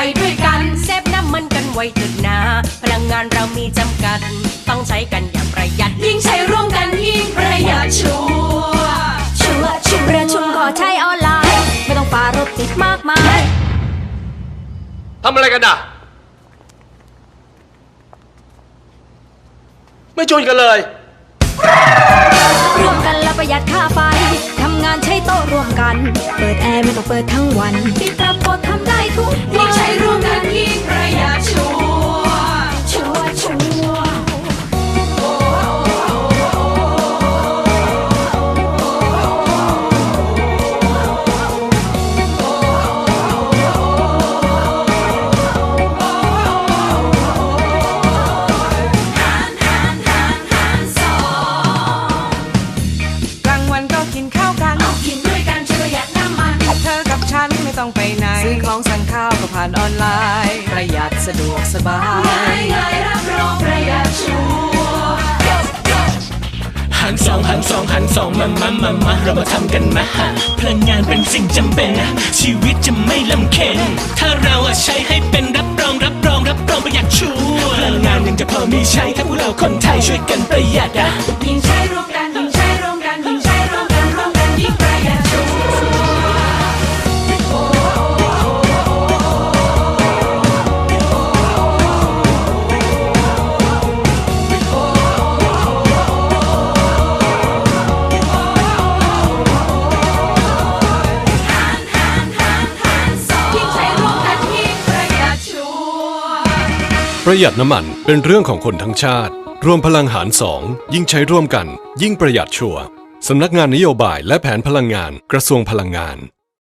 ไปด้วยกันเซฟน้ำมันกันไว้เถิดนาพลังงานเรามีจำกัด ต้องใช้กันอย่างประหยัด ยิ่งใช้ร่วมกันยิ่งประหยัดชัวชัวชัวประชุมขอใช้ออนไลน์ ไม่ต้องป่ารถติดมากมายทำอะไรกันอะไม่ชวนกันเลยร่วมกันและประหยัดค่าไฟทำงานใช้โต๊ะร่วมกัน เปิด ม่ต้องเปิดทั้งวันติดปรับกดทำได้ทุกวัยิ่งนใช้ร่วมกันยิ่งประหยัดชัว ไม่ต้องไปไหน ซื้อของสั่งข้าวก็ผ่านออนไลน์ ประหยัดสะดวกสบายง่ายง่ายรับรองประหยัดชัวร์หันสองหันสองหันสองมามามามาเรามาทำกันมาพลังงานเป็นสิ่งจำเป็น ชีวิตจะไม่ลำเค็นถ้าเราอะใช้ให้เป็นรับรองรับรองรับรองประหยัดชัวร์พลังงานยังจะพอมีใช้ถ้าพวกเราคนไทยช่วยกันประหยัดอะยิ่งใช้ร่ ประหยัดน้ำมันเป็นเรื่องของคนทั้งชาติ รวมพลังหารสองยิ่งใช้ร่วมกัน ยิ่งประหยัดชัวร์สำนักงานนโยบายและแผนพลังงานกระทรวงพลังงาน